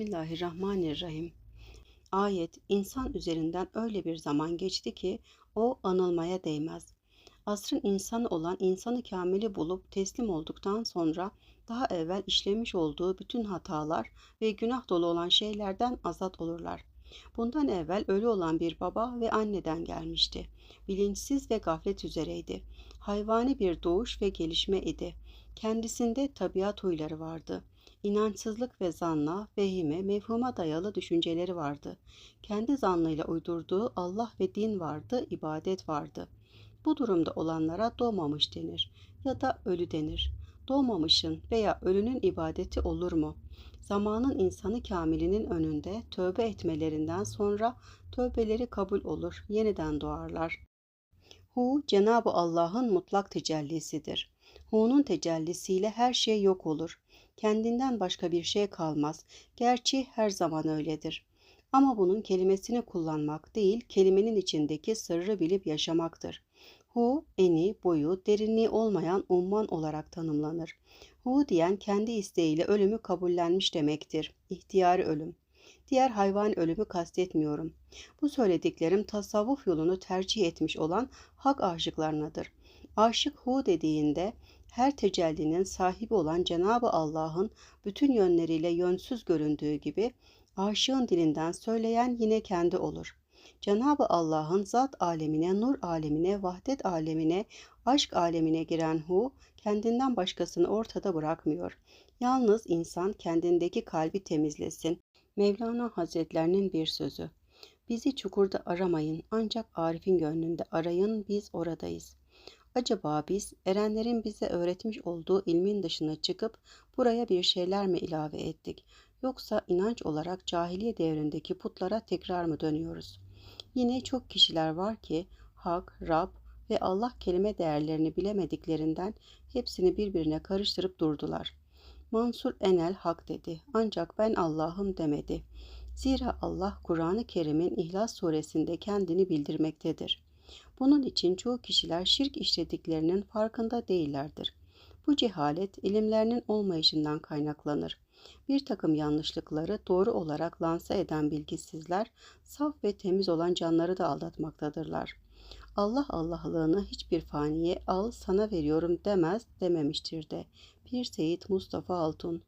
Bismillahirrahmanirrahim. Ayet insan üzerinden öyle bir zaman geçti ki o anılmaya değmez. Asrın insanı olan insanı kamili bulup teslim olduktan sonra daha evvel işlemiş olduğu bütün hatalar ve günah dolu olan şeylerden azat olurlar. Bundan evvel ölü olan bir baba ve anneden gelmişti. Bilinçsiz ve gaflet üzereydi. Hayvani bir doğuş ve gelişme idi. Kendisinde tabiat huyları vardı. İnançsızlık ve zanla, vehime, mevhuma dayalı düşünceleri vardı. Kendi zannıyla uydurduğu Allah ve din vardı, ibadet vardı. Bu durumda olanlara doğmamış denir ya da ölü denir. Doğmamışın veya ölünün ibadeti olur mu? Zamanın insanı kamilinin önünde tövbe etmelerinden sonra tövbeleri kabul olur, yeniden doğarlar. Hu, Cenab-ı Allah'ın mutlak tecellisidir. Hu'nun tecellisiyle her şey yok olur. Kendinden başka bir şey kalmaz. Gerçi her zaman öyledir. Ama bunun kelimesini kullanmak değil, kelimenin içindeki sırrı bilip yaşamaktır. Hu, eni, boyu, derinliği olmayan umman olarak tanımlanır. Hu diyen kendi isteğiyle ölümü kabullenmiş demektir. İhtiyari ölüm. Diğer hayvan ölümü kastetmiyorum. Bu söylediklerim tasavvuf yolunu tercih etmiş olan hak aşıklarınadır. Aşık hu dediğinde her tecellinin sahibi olan Cenabı Allah'ın bütün yönleriyle yönsüz göründüğü gibi aşığın dilinden söyleyen yine kendi olur. Cenabı Allah'ın zat alemine, nur alemine, vahdet alemine, aşk alemine giren hu kendinden başkasını ortada bırakmıyor. Yalnız insan kendindeki kalbi temizlesin. Mevlana Hazretlerinin bir sözü. Bizi çukurda aramayın ancak Arif'in gönlünde arayın biz oradayız. Acaba biz erenlerin bize öğretmiş olduğu ilmin dışına çıkıp buraya bir şeyler mi ilave ettik? Yoksa inanç olarak cahiliye devrindeki putlara tekrar mı dönüyoruz? Yine çok kişiler var ki hak, Rab ve Allah kelime değerlerini bilemediklerinden hepsini birbirine karıştırıp durdular. Mansur Enel hak dedi ancak ben Allah'ım demedi. Zira Allah Kur'an-ı Kerim'in İhlas suresinde kendini bildirmektedir. Bunun için çoğu kişiler şirk işlediklerinin farkında değillerdir. Bu cehalet ilimlerinin olmayışından kaynaklanır. Bir takım yanlışlıkları doğru olarak lanse eden bilgisizler saf ve temiz olan canları da aldatmaktadırlar. Allah Allahlığını hiçbir faniye al sana veriyorum demez dememiştir de. Bir Seyit Mustafa Altun